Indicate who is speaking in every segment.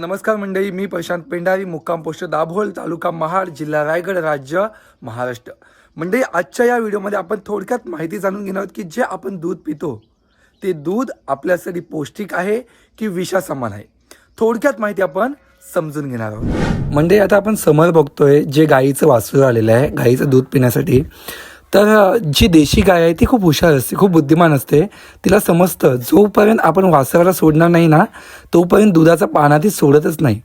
Speaker 1: नमस्कार मंडळी मी प्रशांत पेंडारी मुक्काम पोस्ट दाभोळ तालुका महाड जिल्हा रायगड राज्य महाराष्ट्र. मंडळी आजच्या या व्हिडिओमध्ये आपण थोडक्यात माहिती जाणून घेणार आहोत की जे आपण दूध पितो ते दूध आपल्यासाठी पौष्टिक आहे की विषासमान आहे. थोडक्यात माहिती आपण समजून घेणार आहोत. मंडळी आता आपण समोर बघतोय जे गाईचं वासरू आलेलं आहे गाईचं दूध पिण्यासाठी. तर जी देशी गाय आहे ती खूप हुशार असते खूप बुद्धिमान असते. तिला समजतं जोपर्यंत आपण वासराला सोडणार नाही ना तोपर्यंत दुधाचा पाना ती सोडतच नाही.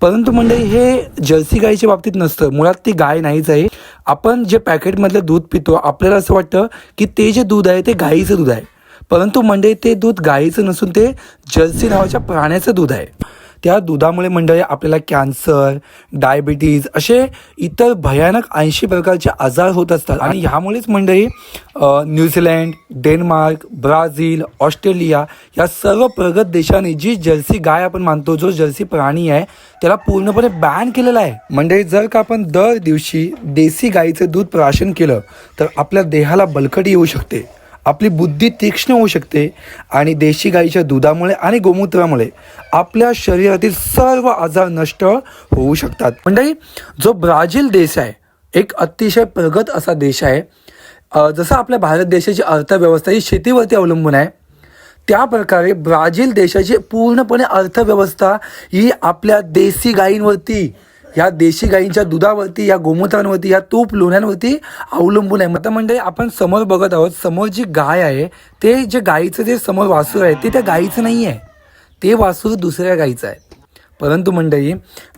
Speaker 1: परंतु मंडळी हे जर्सी गाईच्या बाबतीत नसतं. मुळात ती गाय नाहीच आहे. आपण जे पॅकेटमधलं दूध पितो आपल्याला असं वाटतं की ते जे दूध आहे ते गाईचं दूध आहे. परंतु मंडळी ते दूध गाईचं नसून ते जर्सी नावाच्या प्राण्याचं दूध आहे. त्या दुधामुळे मंडळी आपल्याला कॅन्सर डायबिटीज असे इतर भयानक ऐंशी प्रकारचे आजार होत असतात. आणि ह्यामुळेच मंडळी न्यूझीलँड डेन्मार्क ब्राझील ऑस्ट्रेलिया या सर्व प्रगत देशांनी जी जर्सी गाय आपण मानतो जो जर्सी प्राणी आहे त्याला पूर्णपणे बॅन केलेला आहे. मंडळी जर का आपण दर दिवशी देसी गाईचं दूध प्राशन केलं तर आपल्या देहाला बलकट येऊ शकते. आपली बुद्धी तीक्ष्ण होऊ शकते आणि देशी गाईच्या दुधामुळे आणि गोमूत्रामुळे आपल्या शरीरातील सर्व आजार नष्ट होऊ शकतात. मंडळी जो ब्राझील देश आहे एक अतिशय प्रगत असा देश आहे. जसं आपल्या भारत देशाची अर्थव्यवस्था ही शेतीवरती अवलंबून आहे त्या प्रकारे ब्राझील देशाची पूर्णपणे अर्थव्यवस्था ही आपल्या देशी गायींवरती या देशी गाईंच्या दुधावरती या गोमूत्रांवरती या तूप लोण्यांवरती अवलंबून आहे. आता म्हणजे आपण समोर बघत आहोत समोर जी गाय आहे ते जे गायीचं जे समोर वासूर आहे ते त्या गायीचं नाही आहे. ते वासूर दुसऱ्या गायीचं आहे. परंतु मंडळी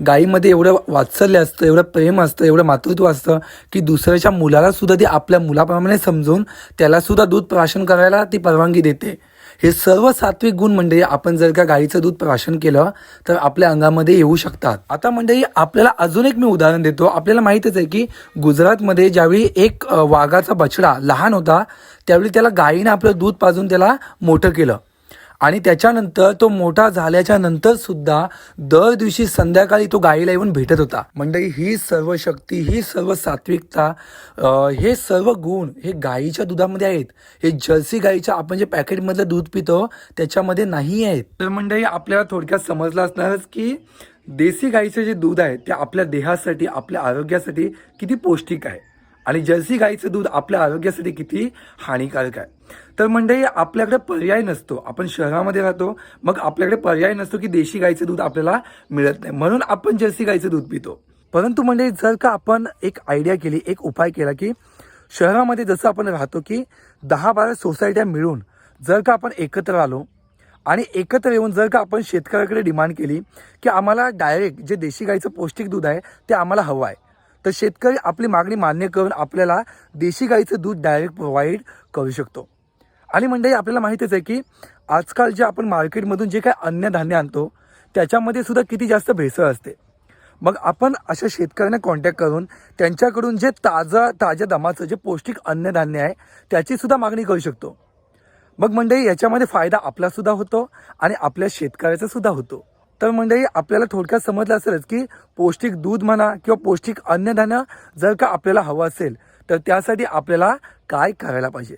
Speaker 1: गायीमध्ये एवढं वात्सल्य असतं एवढं प्रेम असतं एवढं मातृत्व असतं की दुसऱ्याच्या मुलाला सुद्धा ती आपल्या मुलाप्रमाणे समजून त्यालासुद्धा दूध प्राशन करायला ती परवानगी देते. हे सर्व सात्विक गुण मंडळी आपण जर का गाईचं दूध प्राशन केलं तर आपल्या अंगामध्ये येऊ शकतात. आता मंडळी आपल्याला अजून एक मी उदाहरण देतो. आपल्याला माहीतच आहे की गुजरातमध्ये ज्यावेळी एक वाघाचा बछडा लहान होता त्यावेळी त्याला गायीनं आपलं दूध पाजून त्याला मोठं केलं. आणि त्याच्यानंतर तो मोठा झाल्याच्यानंतर सुद्धा दर दिवशी संध्याकाळी तो गायीला येऊन भेटत होता. मंडळी ही सर्व शक्ती ही सर्व सात्विकता हे सर्व गुण हे गायीच्या दुधामध्ये आहेत. हे जर्सी गायीच्या आपण जे पॅकेटमधलं दूध पितो त्याच्यामध्ये नाही आहेत. तर मंडळी आपल्याला थोडक्यात समजलं असणारच की देसी गाईचं जे दूध आहे ते आपल्या देहासाठी आपल्या आरोग्यासाठी किती पौष्टिक आहे. आणि जर्सी गाईचं दूध आपल्या आरोग्यासाठी किती हानिकारक आहे. तर म्हणजे आपल्याकडे पर्याय नसतो. आपण शहरामध्ये राहतो. मग आपल्याकडे पर्याय नसतो की देशी गाईचं दूध आपल्याला मिळत नाही. म्हणून आपण जर्सी गाईचं दूध पितो. परंतु म्हणजे जर का आपण एक आयडिया केली एक उपाय केला की शहरामध्ये जसं आपण राहतो की दहा बारा सोसायट्या मिळून जर का आपण एकत्र आलो आणि एकत्र येऊन जर का आपण शेतकऱ्याकडे डिमांड केली की आम्हाला डायरेक्ट जे देशी गाईचं पौष्टिक दूध आहे ते आम्हाला हवं आहे. तर शेतकरी आपली मागणी मान्य करून आपल्याला देशी गाईचं दूध डायरेक्ट प्रोव्हाइड करू शकतो. आणि म्हणजे आपल्याला माहितीच आहे की आजकाल जे आपण मार्केटमधून जे काही अन्नधान्य आणतो त्याच्यामध्ये सुद्धा किती जास्त भेसळ असते. मग आपण अशा शेतकऱ्यांना कॉन्टॅक्ट करून त्यांच्याकडून जे ताजं ताज्या दमाचं जे पौष्टिक अन्नधान्य आहे त्याचीसुद्धा मागणी करू शकतो. मग म्हणजे याच्यामध्ये फायदा आपलासुद्धा होतो आणि आपल्या शेतकऱ्याचासुद्धा होतो. तर मंडळी आपल्याला थोडक्यात समजलं असेलच की पौष्टिक दूध म्हणा किंवा पौष्टिक अन्नधान्य जर का आपल्याला हवं असेल तर त्यासाठी आपल्याला काय करायला पाहिजे?